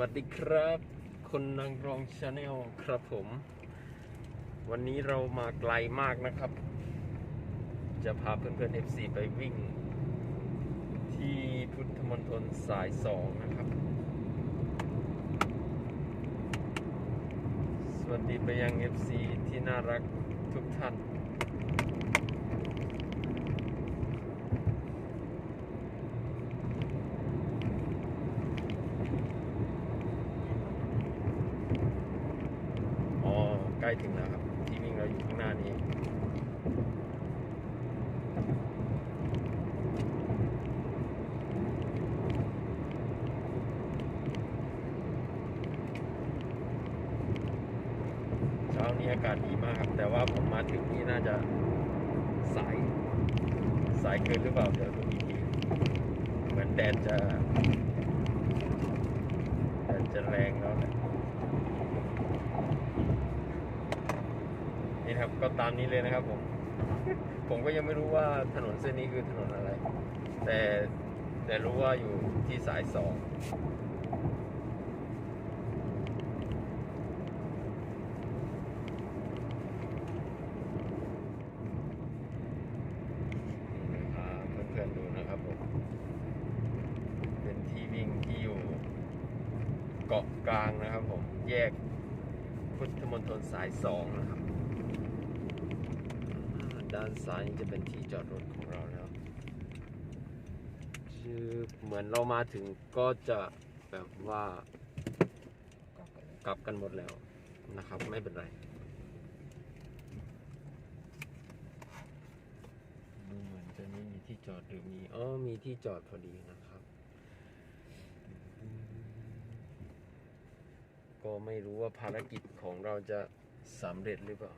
วัสดีครับ คนนางรองชาแนลครับผม วันนี้เรามาไกลมากนะครับ จะพาเพื่อนๆ FC ไปวิ่ง ที่พุทธมณฑลสายสองนะครับ สวัสดีไปยัง FC ที่น่ารักทุกท่าน อ๋อ ใกล้ ถึงแล้วครับ ที่วิ่งเราอยู่ข้างหน้านี้เช้านี้อากาศดีมากครับ แต่ว่าผมมาถึงนี่น่าจะสายสายเกินหรือเปล่าเดี๋ยวดูอีกทีเหมือนแดดจะแดดจะแรงแล้วแหละ นี่ครับก็ตามนี้เลยนะครับผม ผมก็ยังไม่รู้ว่าถนนเส้นนี้คือถนนอะไร แต่แต่รู้ว่าอยู่ที่สายสองนี่ครับเพื่อนๆดูนะครับผม เป็นที่วิ่งที่อยู่เกาะกลางนะครับผม แยกพุทธมณฑลสายสองนะครับ ด้านซ้ายนี่จะเป็นที่จอดรถของเราแล้วคือเหมือนเรามาถึงก็จะแบบว่ากลับกันหมดแล้วนะครับ ไม่เป็นไรดูเหมือนจะไม่มีที่จอดหรือมีอ๋อมีที่จอดพอดีนะครับ ก็ไม่รู้ว่าภารกิจของเราจะสำเร็จหรือเปล่า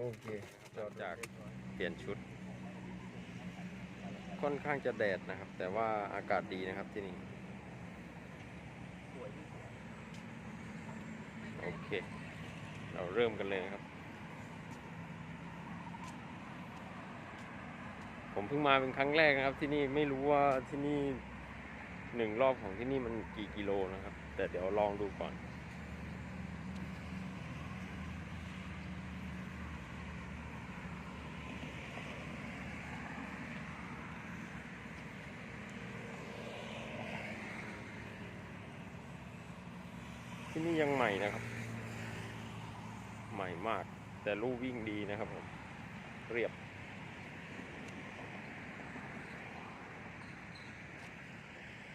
โอเคจอดจากเปลี่ยนชุด ค่อนข้างจะแดดนะครับ แต่ว่าอากาศดีนะครับที่นี่โอเค เราเริ่มกันเลยครับ ผมเพิ่งมาเป็นครั้งแรกนะครับ ที่นี่ไม่รู้ว่าที่นี่หนึ่งรอบของที่นี่มันกี่กิโลนะครับ แต่เดี๋ยวลองดูก่อน ที่นี่ยังใหม่นะครับ ใหม่มาก แต่ลู่วิ่งดีนะครับผมเรียบ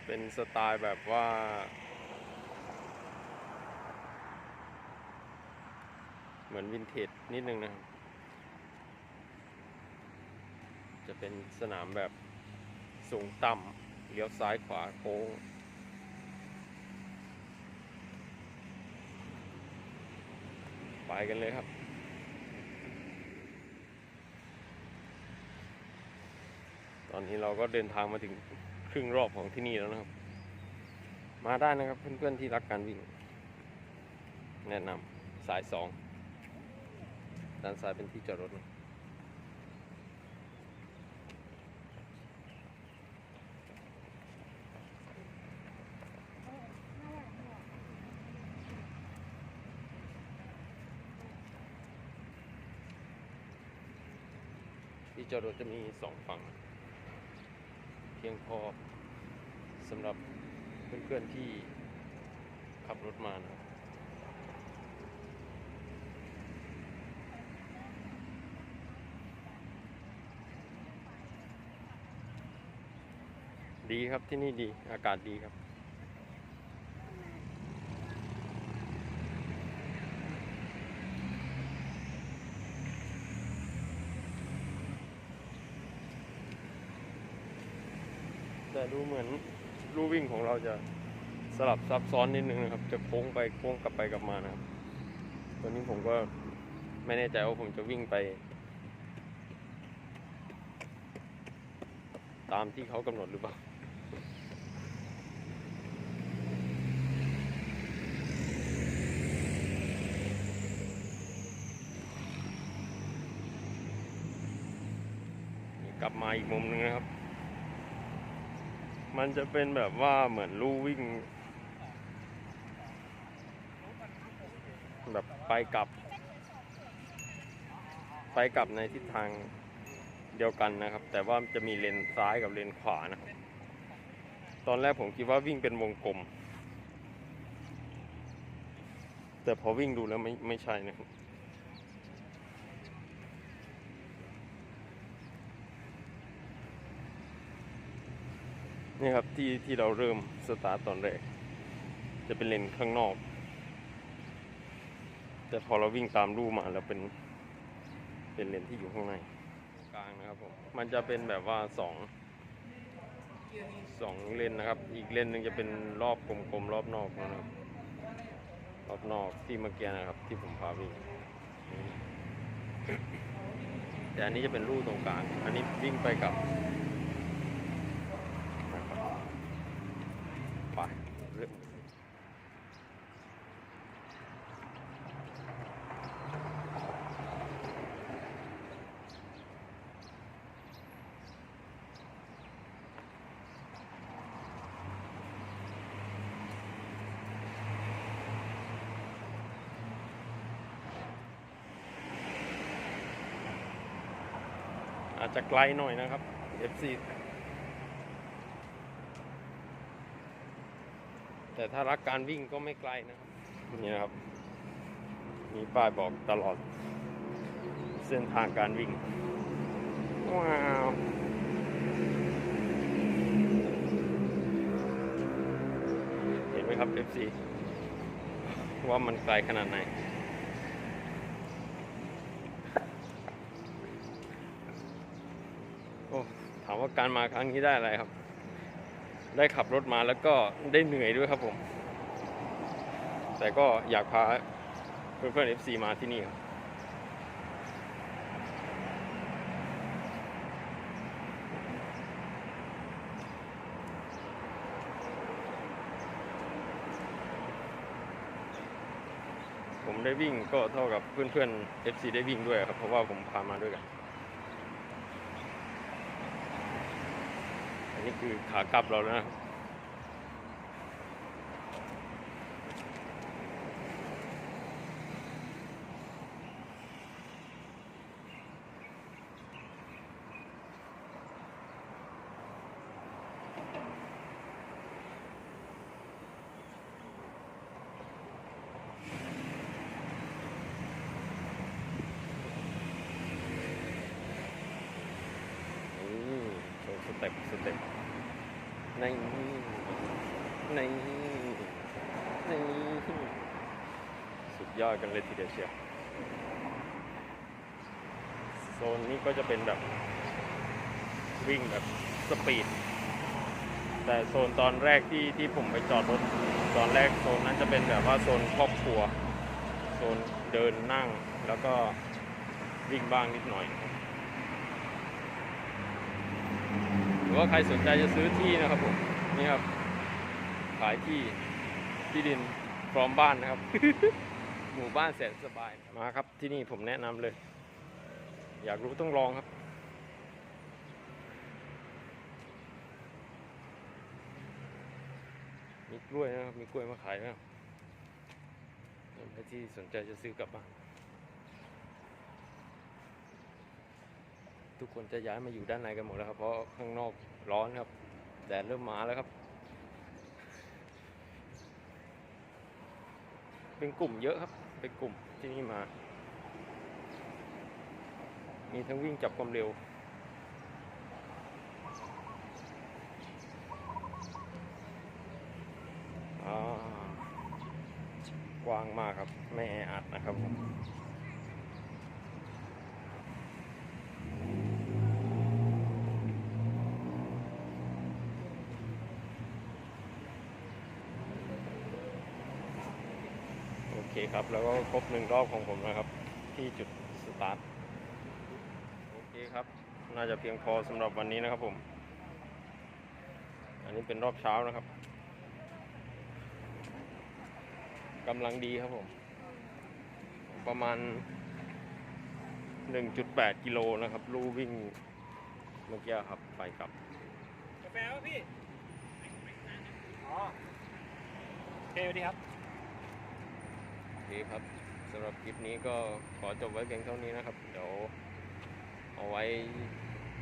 เป็นสไตล์แบบว่า เหมือนวินเทจนิดนึงนะครับ จะเป็นสนามแบบสูงต่ำเลี้ยวซ้ายขวาโค้ง ไปกันเลยครับ ตอนนี้เราก็เดินทางมาถึงครึ่งรอบของที่นี่แล้วนะครับ มาได้นะครับเพื่อนๆที่รักการวิ่ง แนะนำสายสองด้านซ้ายเป็นที่จอดรถนะ ที่จอดรถจะมีสองฝั่ง เพียงพอสำหรับเพื่อนๆที่ขับรถมานะครับดีครับที่นี่ดีอากาศดีครับ แต่ดูเหมือนรูวิ่งของเราจะสลับซับซ้อนนิดนึงนะครับ จะโค้งไปโค้งกลับไปกลับมานะครับ ตอนนี้ผมก็ไม่แน่ใจว่าผมจะวิ่งไป ตามที่เขากำหนดหรือเปล่าลับมาอีกมุมนึงนะครับ มันจะเป็นแบบว่าเหมือนลู่วิ่ง แบบไปกลับ ไปกลับในทิศทางเดียวกันนะครับ แต่ว่าจะมีเลนซ้ายกับเลนขวานะครับ ตอนแรกผมคิดว่าวิ่งเป็นวงกลม แต่พอวิ่งดูแล้วไม่ไม่ใช่นะครับ นี่ครับที่ที่เราเริ่มสตาร์ตตอนแรก จะเป็นเลนข้างนอก แต่พอเราวิ่งตามรูมาแล้วเป็นเป็นเลนที่อยู่ข้างในกลางนะครับผมมันจะเป็นแบบว่าสองสองเลนนะครับ อีกเลนหนึ่งจะเป็นรอบกลมๆรอบนอกนะครับรอบนอกที่เมื่อกี้นะครับ ที่ผมพาวิ่งแต่อันนี้จะเป็นรูตรงกลาง อันนี้วิ่งไปกับนะครับไปเริ่ม อาจจะไกลหน่อยนะครับ FC แต่ถ้ารักการวิ่งก็ไม่ไกลนะครับ นี่นะครับ มีป้ายบอกตลอด เส้นทางการวิ่ง ว้าวเห็นไหมครับ FC ว่ามันไกลขนาดไหน โอ้ถาม ว่าการมาครั้งนี้ได้อะไรครับ ได้ขับรถมาแล้วก็ได้เหนื่อยด้วยครับผม แต่ก็อยากพาเพื่อนๆ FC มาที่นี่ครับผมได้วิ่งก็เท่ากับเพื่อนๆ FC ได้วิ่งด้วยครับ เพราะว่าผมพามาด้วยกัน นี่คือขากลับเราแล้วนะครับ นี่โชว์สเต็ปสเต็ป ในในในสุดยอดกันเลยทีเดียวเชียวโซนนี้ก็จะเป็นแบบวิ่งแบบสปีด แต่โซนตอนแรกที่ที่ผมไปจอดรถตอนแรกโซนนั้นจะเป็นแบบว่าโซนครอบครัว โซนเดินนั่งแล้วก็วิ่งบ้างนิดหน่อย ห รือว่าใครสนใจจะซื้อที่นะครับผมนี่ครับ ขายที่ที่ดินพร้อมบ้านนะครับ หมู่บ้านแสนสบายมาครับที่นี่ผมแนะนำเลย อยากรู้ต้องลองครับมีกล้วยนะครับ มีกล้วยมาขายนะครับใครที่สนใจจะซื้อกลับบ้าน ทุกคนจะย้ายมาอยู่ด้านในกันหมดแล้วครับ เพราะข้างนอกร้อนครับ แดดเริ่มมาแล้วครับ เป็นกลุ่มเยอะครับ เป็นกลุ่มที่นี่มา มีทั้งวิ่งจับความเร็วกว้างมากครับ ไม่แออัดนะครับผม เคครับ แล้วก็ครบหนึ่งรอบของผมนะครับ ที่จุดสตาร์ทโอเคครับ น่าจะเพียงพอสำหรับวันนี้นะครับผม อันนี้เป็นรอบเช้านะครับกำลังดีครับผม ประมาณ 1.8 กิโลนะครับ ลู่วิ่งเมื่อกี้ครับ ไปกลับกาแฟวะพี่ อ๋อโอเคสวัสดีครับ โอเครับสำหรับคลิปนี้ก็ขอจบไว้เพียงเท่านี้นะครับ เดี๋ยวเอาไว้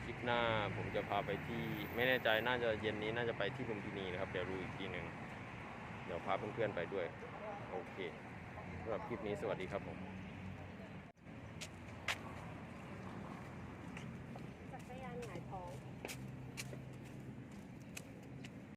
คลิปหน้าผมจะพาไปที่ไม่แน่ใจน่าจะเย็นนี้น่าจะไปที่ลุมพินีนะครับ เดี๋ยวรู้อีกทีหนึ่งเดี๋ยวพาเพื่อนๆไปด้วย โอเคสำหรับคลิปนี้สวัสดีครับผม